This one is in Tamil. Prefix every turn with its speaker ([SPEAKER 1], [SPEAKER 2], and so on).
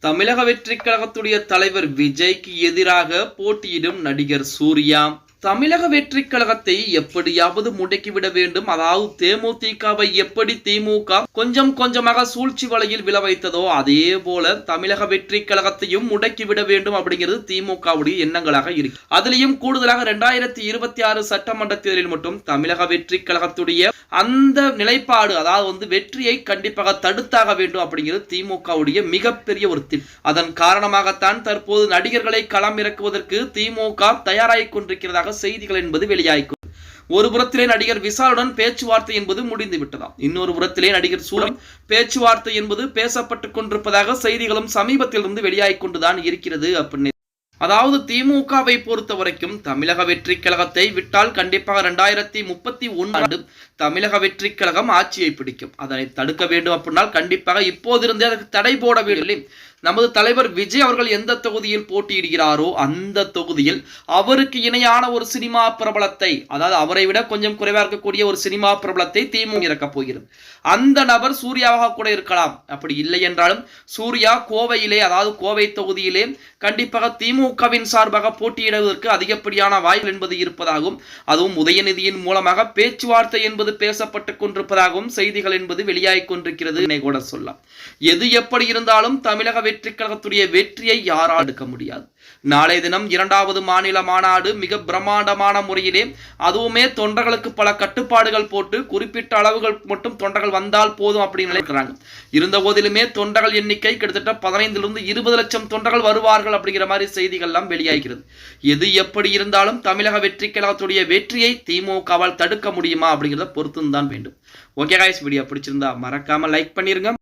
[SPEAKER 1] தமிழக வெற்றிக் கழகத்துடைய தலைவர் விஜய்க்கு எதிராக போட்டியிடும் நடிகர் சூர்யா. தமிழக வெற்றி கழகத்தை எப்படியாவது முடக்கிவிட வேண்டும். அதாவது தேமுதிகவை எப்படி திமுக கொஞ்சம் கொஞ்சமாக சூழ்ச்சி வலையில் விழ வைத்ததோ அதே போல தமிழக வெற்றி கழகத்தையும் முடக்கிவிட வேண்டும் அப்படிங்கிறது திமுகவுடைய எண்ணங்களாக இருக்கு. அதுலயும் கூடுதலாக இரண்டாயிரத்தி இருபத்தி ஆறு சட்டமன்ற தேர்தலில் மட்டும் தமிழக வெற்றி கழகத்துடைய அந்த நிலைப்பாடு அதாவது வந்து வெற்றியை கண்டிப்பாக தடுத்தாக வேண்டும் அப்படிங்கிறது திமுகவுடைய மிகப்பெரிய ஒரு திட்டம். அதன் காரணமாகத்தான் தற்போது நடிகர்களை களம் இறக்குவதற்கு திமுக தயாராகிக் கொண்டிருக்கிறதாக செய்திகள் என்பது வெளியாகும் ஒரு புறத்திலே நடிகர் விசாலுடன் பேச்சுவார்த்தை என்பது முடிந்து விட்டதாம் இன்னொரு புறத்திலே நடிகர் சூரம் பேச்சுவார்த்தை என்பது பேசப்பட்டுக் கொண்டிருப்பதாக செய்திகளும் சமீபத்திலிருந்து வெளியாகிக் கொண்டுதான் இருக்கிறது அப்படின்னு. அதாவது திமுகவை பொறுத்த வரைக்கும் தமிழக வெற்றி கழகத்தை விட்டால் கண்டிப்பாக ரெண்டாயிரத்தி முப்பத்தி ஒன்று தமிழக வெற்றி கழகம் ஆட்சியை பிடிக்கும். அதனை தடுக்க வேண்டும் அப்படின்னால் கண்டிப்பாக இப்போதிருந்தே அதற்கு தடை போட வேண்டும். நமது தலைவர் விஜய் அவர்கள் எந்த தொகுதியில் போட்டியிடுகிறாரோ அந்த தொகுதியில் அவருக்கு இணையான ஒரு சினிமா பிரபலத்தை அதாவது அவரை விட கொஞ்சம் குறைவாக இருக்கக்கூடிய ஒரு சினிமா பிரபலத்தை திமுக இறக்கப் போகிறது. அந்த நபர் சூர்யாவாக கூட இருக்கலாம். அப்படி இல்லை என்றாலும் சூர்யா கோவையிலே அதாவது கோவை தொகுதியிலே கண்டிப்பாக திமுகவின் சார்பாக போட்டியிடுவதற்கு அதிகப்படியான வாய்ப்பு என்பது இருப்பதாகவும் அதுவும் உதயநிதியின் மூலமாக பேச்சுவார்த்தை என்பது பேசப்பட்டுக் கொண்டிருப்பதாகவும் செய்திகள் என்பது வெளியாகிக் கொண்டிருக்கிறது என்னை கூட சொல்லலாம். எது எப்படி இருந்தாலும் தமிழக வெற்றி கழகத்துடைய வெற்றியை யாரால் எடுக்க முடியாது? நாளைய தினம் இரண்டாவது மாநில மாநாடு மிக பிரம்மாண்டமான முறையிலே அதுவுமே தொண்டர்களுக்கு பல கட்டுப்பாடுகள் போட்டு குறிப்பிட்ட அளவுகள் மட்டும் தொண்டர்கள் வந்தால் போதும் அப்படின்னு நினைக்கிறாங்க. இருந்த போதிலுமே தொண்டர்கள் எண்ணிக்கை கிட்டத்தட்ட பதினைந்திலிருந்து இருபது லட்சம் தொண்டர்கள் வருவார்கள் அப்படிங்கிற மாதிரி செய்திகள் எல்லாம் வெளியாகிறது. எது எப்படி இருந்தாலும் தமிழக வெற்றி கழகத்துடைய வெற்றியை திமுகவால் தடுக்க முடியுமா அப்படிங்கிறத பொறுத்து தான் வேண்டும். ஓகே காய்ஸ் வீடியோ பிடிச்சிருந்தா மறக்காம லைக் பண்ணிருங்க.